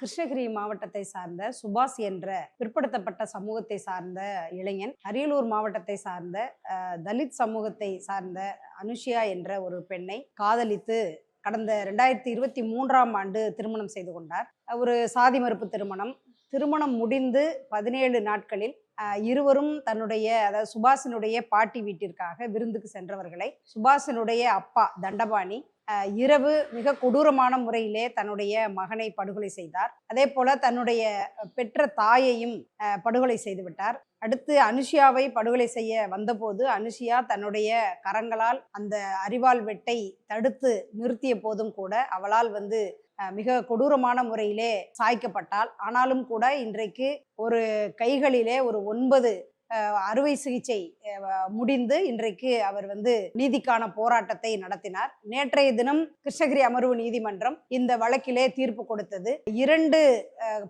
கிருஷ்ணகிரி மாவட்டத்தை சார்ந்த சுபாஷ் என்ற பிற்படுத்தப்பட்ட சமூகத்தை சார்ந்த இளைஞன் அரியலூர் மாவட்டத்தை சார்ந்த தலித் சமூகத்தை சார்ந்த அனுஷியா என்ற ஒரு பெண்ணை காதலித்து கடந்த ரெண்டாயிரத்தி இருபத்தி மூன்றாம் ஆண்டு திருமணம் செய்து கொண்டார். ஒரு சாதி மறுப்பு திருமணம். திருமணம் முடிந்து பதினேழு நாட்களில் இருவரும் தன்னுடைய அதாவது சுபாஷினுடைய பாட்டி வீட்டிற்காக விருந்துக்கு சென்றவர்களை சுபாஷினுடைய அப்பா தண்டபாணி இரவு மிக கொடூரமான முறையிலே தன்னுடைய மகனை படுகொலை செய்தார். அதே போல தன்னுடைய பெற்ற தாயையும் படுகொலை செய்து விட்டார். அடுத்து அனுஷியாவை படுகொலை செய்ய வந்தபோது அனுஷியா தன்னுடைய கரங்களால் அந்த அரிவாள் வெட்டை தடுத்து நிறுத்திய போதும் கூட அவளால் வந்து மிக கொடூரமான முறையிலே சாய்க்கப்பட்டாள். ஆனாலும் கூட இன்றைக்கு ஒரு கைகளிலே ஒரு ஒன்பது அறுவை சிகிச்சை முடிந்து இன்றைக்கு அவர் வந்து நீதிக்கான போராட்டத்தை நடத்தினார். நேற்றைய தினம் கிருஷ்ணகிரி அமர்வு நீதிமன்றம் இந்த வழக்கிலே தீர்ப்பு கொடுத்தது. இரண்டு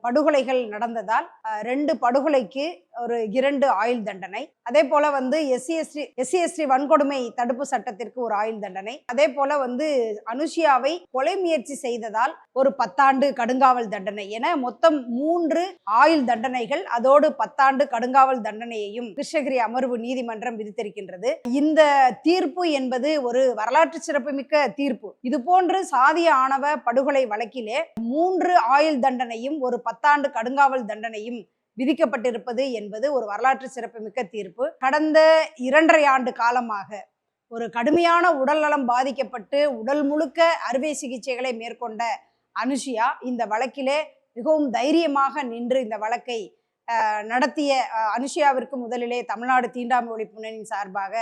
படுகொலைகள் நடந்ததால் ரெண்டு படுகொலைக்கு ஒரு இரண்டு ஆயுள் தண்டனை. அதே போல வந்து எஸ்சி எஸ்டி எஸ்சி எஸ்டி வன்கொடுமை தடுப்பு சட்டத்திற்கு ஒரு ஆயுள் தண்டனை. அதே போல வந்து அனுஷியாவை கொலை முயற்சி செய்ததால் ஒரு பத்தாண்டு கடுங்காவல் தண்டனை. என மொத்தம் மூன்று ஆயுள் தண்டனைகள் அதோடு பத்தாண்டு கடுங்காவல் தண்டனையையும் கிருஷ்ணகிரி அமர்வு நீதிமன்றம் விதித்திருக்கின்றது. இந்த தீர்ப்பு என்பது ஒரு வரலாற்று சிறப்புமிக்க தீர்ப்பு. இது போன்று சாதிய ஆணவ படுகொலை வழக்கிலே மூன்று ஆயுள் தண்டனையும் ஒரு பத்தாண்டு கடுங்காவல் தண்டனையும் விதிக்கப்பட்டிருப்பது என்பது ஒரு வரலாற்று சிறப்புமிக்க தீர்ப்பு. கடந்த இரண்டரை ஆண்டு காலமாக ஒரு கடுமையான உடல்நலம் பாதிக்கப்பட்டு உடல் முழுக்க அறுவை சிகிச்சைகளை மேற்கொண்ட அனுஷியா இந்த வழக்கிலே மிகவும் தைரியமாக நின்று இந்த வழக்கை நடத்திய அனுஷியாவிற்கு முதலிலே தமிழ்நாடு தீண்டாமை ஒழிப்பு முன்னணியின் சார்பாக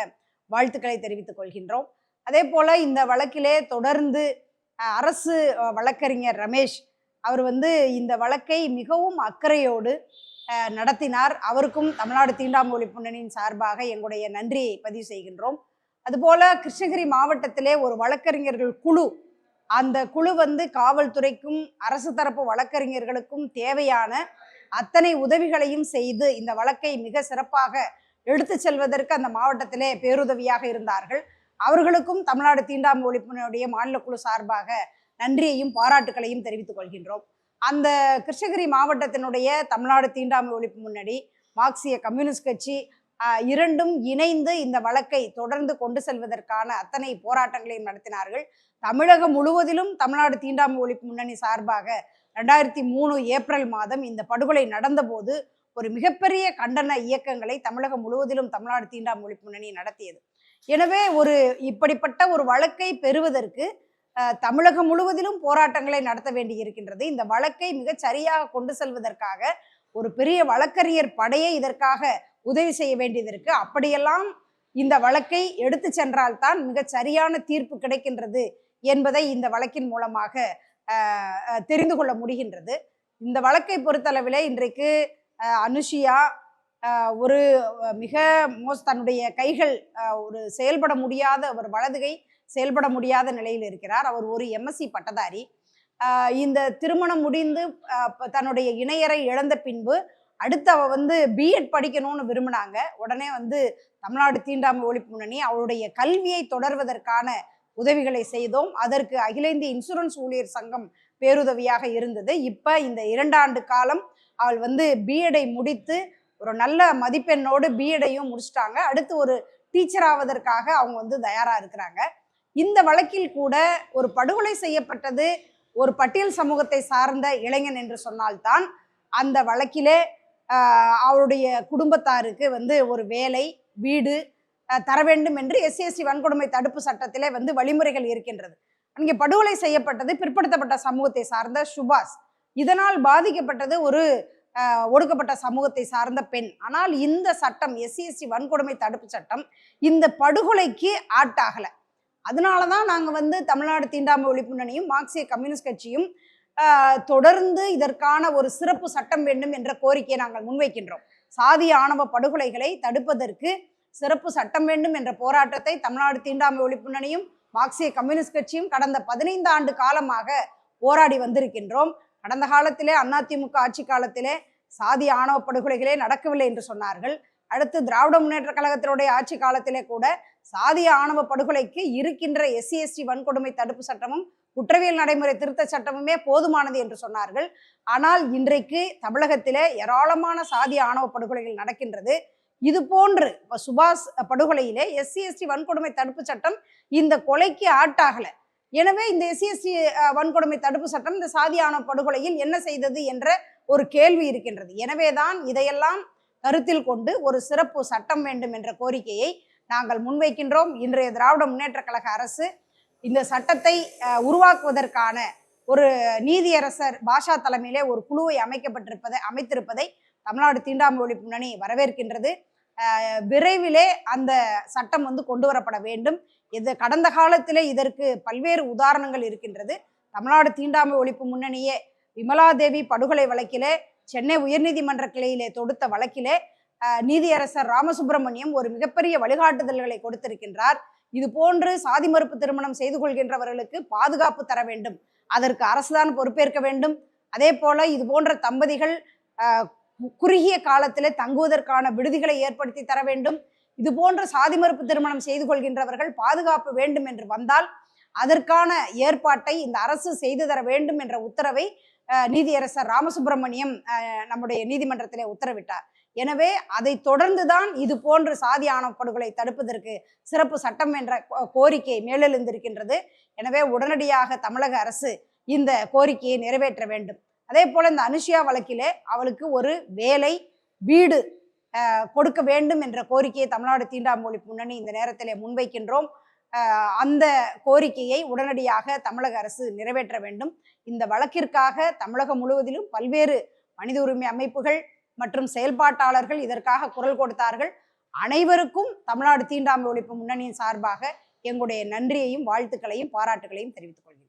வாழ்த்துக்களை தெரிவித்துக் கொள்கின்றோம். அதே போல இந்த வழக்கிலே தொடர்ந்து அரசு வழக்கறிஞர் ரமேஷ் அவர் வந்து இந்த வழக்கை மிகவும் அக்கறையோடு நடத்தினார். அவருக்கும் தமிழ்நாடு தீண்டாமை ஒழிப்பு முன்னணியின் சார்பாக எங்களுடைய நன்றியை பதிவு செய்கின்றோம். அதுபோல கிருஷ்ணகிரி மாவட்டத்திலே ஒரு வழக்கறிஞர்கள் குழு அந்த குழு வந்து காவல்துறைக்கும் அரசு தரப்பு வழக்கறிஞர்களுக்கும் தேவையான அத்தனை உதவிகளையும் செய்து இந்த வழக்கை மிக சிறப்பாக எடுத்து செல்வதற்கு அந்த மாவட்டத்திலே பேருதவியாக இருந்தார்கள். அவர்களுக்கும் தமிழ்நாடு தீண்டாமை ஒழிப்பினுடைய மாநில குழு சார்பாக நன்றியையும் பாராட்டுகளையும் தெரிவித்துக் கொள்கின்றோம். அந்த கிருஷ்ணகிரி மாவட்டத்தினுடைய தமிழ்நாடு தீண்டாமை ஒழிப்பு முன்னணி மார்க்சிய கம்யூனிஸ்ட் கட்சி இரண்டும் இணைந்து இந்த வழக்கை தொடர்ந்து கொண்டு செல்வதற்கான அத்தனை போராட்டங்களையும் நடத்தினார்கள். தமிழகம் முழுவதிலும் தமிழ்நாடு தீண்டாமை ஒழிப்பு முன்னணி சார்பாக ரெண்டாயிரத்தி மூணு ஏப்ரல் மாதம் இந்த படுகொலை நடந்தபோது ஒரு மிகப்பெரிய கண்டன இயக்கங்களை தமிழகம் முழுவதிலும் தமிழ்நாடு தீண்டாமை ஒழிப்பு முன்னணி நடத்தியது. எனவே ஒரு இப்படிப்பட்ட ஒரு வழக்கை பெறுவதற்கு தமிழகம் முழுவதிலும் போராட்டங்களை நடத்த வேண்டி இருக்கின்றது இந்த வழக்கை மிகச் சரியாக கொண்டு செல்வதற்காக ஒரு பெரிய வழக்கறிஞர் படையை இதற்காக உதவி செய்ய வேண்டியதற்கு அப்படியெல்லாம் இந்த வழக்கை எடுத்து சென்றால்தான் மிகச் சரியான தீர்ப்பு கிடைக்கின்றது என்பதை இந்த வழக்கின் மூலமாக தெரிந்து கொள்ள முடிகின்றது. இந்த வழக்கை பொறுத்தளவில் இன்றைக்கு அனுஷியா ஒரு மிக மோஸ் தன்னுடைய கைகள் ஒரு செயல்பட முடியாத ஒரு வலதுகை செயல்பட முடியாத நிலையில் இருக்கிறார். அவர் ஒரு எம்எஸ்சி பட்டதாரி. இந்த திருமணம் முடிந்து தன்னுடைய இணையரை இழந்த பின்பு அடுத்து அவள் வந்து பிஎட் படிக்கணும்னு விரும்பினாங்க. உடனே வந்து தமிழ்நாடு தீண்டாமை ஒழிப்பு முன்னணி அவளுடைய கல்வியை தொடர்வதற்கான உதவிகளை செய்தோம். அதற்கு அகில இந்திய இன்சூரன்ஸ் ஊழியர் சங்கம் பேருதவியாக இருந்தது. இப்போ இந்த இரண்டாண்டு காலம் அவள் வந்து பிஎடை முடித்து ஒரு நல்ல மதிப்பெண்ணோடு பிஎடையும் முடிச்சிட்டாங்க. அடுத்து ஒரு டீச்சர் ஆவதற்காக அவங்க வந்து தயாராக இருக்கிறாங்க. இந்த வழக்கில் கூட ஒரு படுகொலை செய்யப்பட்டது ஒரு பட்டியல் சமூகத்தை சார்ந்த இளைஞன் என்று சொன்னால்தான் அந்த வழக்கிலே அவருடைய குடும்பத்தாருக்கு வந்து ஒரு வேலை வீடு தர வேண்டும் என்று எஸ்சிஎஸ்சி வன்கொடுமை தடுப்பு சட்டத்திலே வந்து வழிமுறைகள் இருக்கின்றது. அங்கே படுகொலை செய்யப்பட்டது பிற்படுத்தப்பட்ட சமூகத்தை சார்ந்த சுபாஷ். இதனால் பாதிக்கப்பட்டது ஒரு ஒடுக்கப்பட்ட சமூகத்தை சார்ந்த பெண். ஆனால் இந்த சட்டம் எஸ்சிஎஸ்டி வன்கொடுமை தடுப்பு சட்டம் இந்த படுகொலைக்கு ஆட்டாகலை. அதனால தான் நாங்கள் வந்து தமிழ்நாடு தீண்டாமை ஒழிப்பு முன்னணியும் மார்க்சிய கம்யூனிஸ்ட் கட்சியும் தொடர்ந்து இதற்கான ஒரு சிறப்பு சட்டம் வேண்டும் என்ற கோரிக்கையை நாங்கள் முன்வைக்கின்றோம். சாதி ஆணவ படுகொலைகளை தடுப்பதற்கு சிறப்பு சட்டம் வேண்டும் என்ற போராட்டத்தை தமிழ்நாடு தீண்டாமை ஒழிப்பு மார்க்சிய கம்யூனிஸ்ட் கட்சியும் கடந்த பதினைந்து ஆண்டு காலமாக போராடி வந்திருக்கின்றோம். கடந்த காலத்திலே அதிமுக ஆட்சி காலத்திலே சாதி ஆணவ படுகொலைகளே நடக்கவில்லை என்று சொன்னார்கள். அடுத்து திராவிட முன்னேற்ற கழகத்தினுடைய ஆட்சி காலத்திலே கூட சாதிய ஆணவ படுகொலைக்கு இருக்கின்ற எஸ்சி எஸ்டி வன்கொடுமை தடுப்பு சட்டமும் குற்றவியல் நடைமுறை திருத்த சட்டமுமே போதுமானது என்று சொன்னார்கள். ஆனால் இன்றைக்கு தமிழகத்திலே ஏராளமான சாதி ஆணவ படுகொலைகள் நடக்கின்றது. இது போன்று இப்போ சுபாஷ் படுகொலையிலே எஸ்சி எஸ்டி வன்கொடுமை தடுப்பு சட்டம் இந்த கொலைக்கு ஆட்டாகலை. எனவே இந்த எஸ்சிஎஸ்டி வன்கொடுமை தடுப்பு சட்டம் இந்த சாதியான படுகொலையில் என்ன செய்தது என்ற ஒரு கேள்வி இருக்கின்றது. எனவேதான் இதையெல்லாம் கருத்தில் கொண்டு ஒரு சிறப்பு சட்டம் வேண்டும் என்ற கோரிக்கையை நாங்கள் முன்வைக்கின்றோம். இன்றைய திராவிட முன்னேற்ற கழக அரசு இந்த சட்டத்தை உருவாக்குவதற்கான ஒரு நீதியரசர் பாஷா தலைமையிலே ஒரு குழுவை அமைக்கப்பட்டிருப்பதை அமைத்திருப்பதை தமிழ்நாடு தீண்டாமை ஒழிப்பு முன்னணி வரவேற்கின்றது. விரைவிலே அந்த சட்டம் வந்து கொண்டு வரப்பட வேண்டும். இது கடந்த காலத்திலே இதற்கு பல்வேறு உதாரணங்கள் இருக்கின்றது. தமிழ்நாடு தீண்டாமை ஒழிப்பு முன்னணியே விமலாதேவி படுகொலை வழக்கிலே சென்னை உயர்நீதிமன்ற கிளையிலே தொடுத்த வழக்கிலே நீதியரசர் ராமசுப்பிரமணியம் ஒரு மிகப்பெரிய வழிகாட்டுதல்களை கொடுத்திருக்கின்றார். இது போன்று சாதி மறுப்பு திருமணம் செய்து கொள்கின்றவர்களுக்கு பாதுகாப்பு தர வேண்டும். அதற்கு அரசுதான் பொறுப்பேற்க வேண்டும். அதே போல இது போன்ற தம்பதிகள் குறுகிய காலத்தில் தங்குவதற்கான விடுதிகளை ஏற்படுத்தி தர வேண்டும். இது போன்ற சாதி மறுப்பு திருமணம் செய்து கொள்கின்றவர்கள் பாதுகாப்பு வேண்டும் என்று வந்தால் அதற்கான ஏற்பாட்டை இந்த அரசு செய்து தர வேண்டும் என்ற உத்தரவை நீதியரசர் ராமசுப்பிரமணியம் நம்முடைய நீதிமன்றத்திலே உத்தரவிட்டார். எனவே அதை தொடர்ந்துதான் இது போன்ற சாதி ஆணப்படுகொலை தடுப்பதற்கு சிறப்பு சட்டம் என்ற கோ- கோரிக்கை மேலெழுந்திருக்கின்றது. எனவே உடனடியாக தமிழக அரசு இந்த கோரிக்கையை நிறைவேற்ற வேண்டும். அதே போல் இந்த அனுஷியா வழக்கிலே அவளுக்கு ஒரு வேலை வீடு கொடுக்க வேண்டும் என்ற கோரிக்கையை தமிழ்நாடு தீண்டாமொழி ஒழிப்பு முன்னணி இந்த நேரத்தில் முன்வைக்கின்றோம். அந்த கோரிக்கையை உடனடியாக தமிழக அரசு நிறைவேற்ற வேண்டும். இந்த வழக்கிற்காக தமிழகம் முழுவதிலும் பல்வேறு மனித உரிமை அமைப்புகள் மற்றும் செயல்பாட்டாளர்கள் இதற்காக குரல் கொடுத்தார்கள். அனைவருக்கும் தமிழ்நாடு தீண்டாமை ஒழிப்பு முன்னணியின் சார்பாக எங்களுடைய நன்றியையும் வாழ்த்துக்களையும் பாராட்டுகளையும் தெரிவித்துக் கொள்கிறேன்.